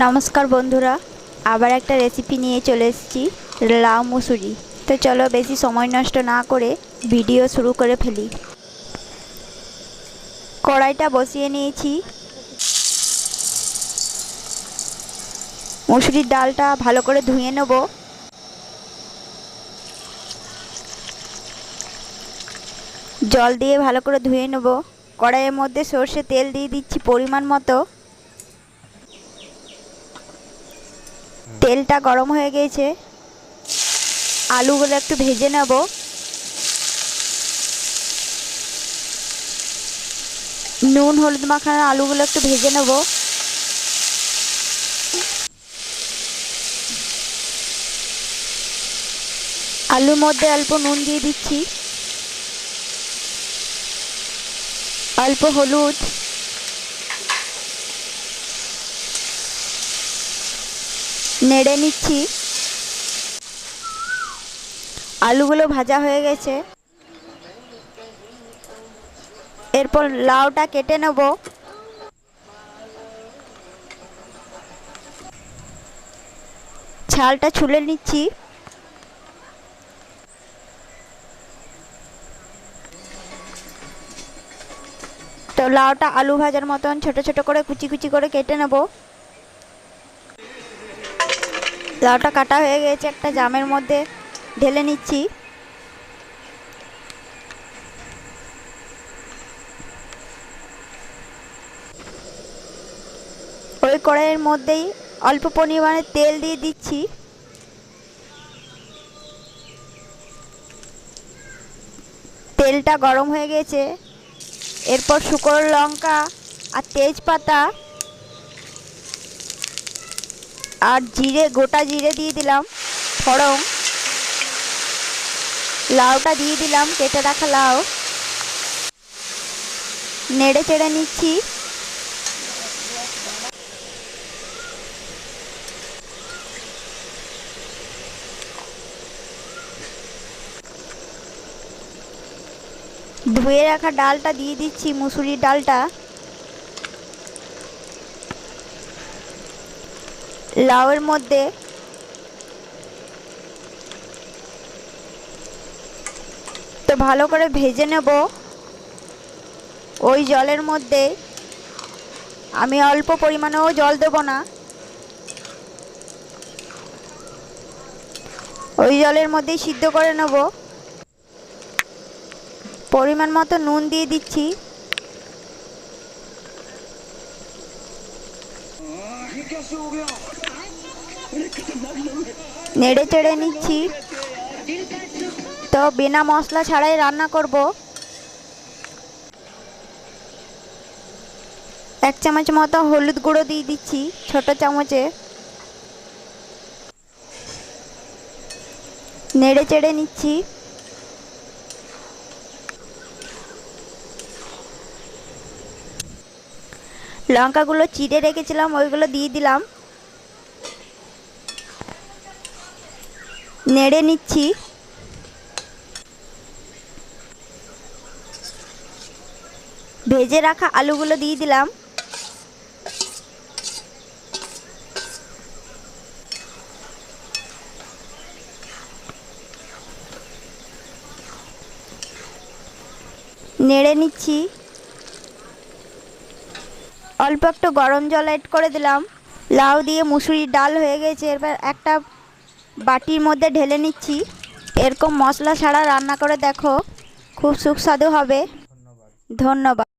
নমস্কার বন্ধুরা, আবার একটা রেসিপি নিয়ে চলে এসেছি, লাউ মুসুরি। তো চলো বেশি সময় নষ্ট না করে ভিডিও শুরু করে ফেলি। কড়াইটা বসিয়ে নিয়েছি। মুসুরির ডালটা ভালো করে ধুয়ে নেব। জল দিয়ে ভালো করে ধুয়ে নেব। কড়াইয়ের মধ্যে সর্ষে তেল দিয়ে দিচ্ছি পরিমাণ মতো। তেলটা গরম হয়ে গিয়েছে আলুগুলো একটু ভেজে নেব। নুন, হলুদ মাখানো আলুগুলো একটু ভেজে নেব। আলুর মধ্যে অল্প নুন দিয়ে দিচ্ছি। অল্প হলুদ। নেড়ে নিচ্ছি। আলুগুলো ভাজা হয়ে গেছে। এরপর লাউটা কেটে নেব। ছালটা ছুলে নিচ্ছি। তো লাউটা আলু ভাজার মতন ছোট ছোট করে কুচি কুচি করে কেটে নেব। লাউটা কাটা হয়ে গেছে, একটা জামের মধ্যে ঢেলে নিচ্ছি। ওই কড়াইয়ের মধ্যেই অল্প পরিমাণে তেল দিয়ে দিচ্ছি। তেলটা গরম হয়ে গেছে। এরপর শুকনো লঙ্কা আর তেজপাতা আর জিরে, গোটা জিরে দিয়ে দিলাম ফড়ং লাউটা দিয়ে দিলাম, কেটে রাখা লাউ। নেড়ে চেড়ে নিচ্ছি। ধুয়ে রাখা ডালটা দিয়ে দিচ্ছি, মুসুরির ডালটা। লাউয়ের মধ্যে তো ভালো করে ভেজে নেব। ওই জলের মধ্যে আমি অল্প পরিমাণেও জল দেব না। ওই জলের মধ্যেই সিদ্ধ করে নেব। পরিমাণ মতো নুন দিয়ে দিচ্ছি। নেড়ে চেড়ে নিচ্ছি। তো বিনা মশলা ছাড়াই রান্না করব। এক চামচ মতো হলুদ গুঁড়ো দিয়ে দিচ্ছি, ছোট চামচে। নেড়ে চেড়ে নিচ্ছি। লঙ্কাগুলো চিড়ে রেখেছিলাম, ওইগুলো দিয়ে দিলাম। নেড়ে নিচ্ছি। ভেজে রাখা আলুগুলো দিয়ে দিলাম। নেড়ে নিচ্ছি। অল্প একটু গরম জল অ্যাড করে দিলাম। লাউ দিয়ে মুসুরির ডাল হয়ে গেছে, এবার একটা বাটির মধ্যে ঢেলে নিচ্ছি। এরকম মশলা ছাড়া রান্না করে দেখো, খুব সুস্বাদু হবে। ধন্যবাদ।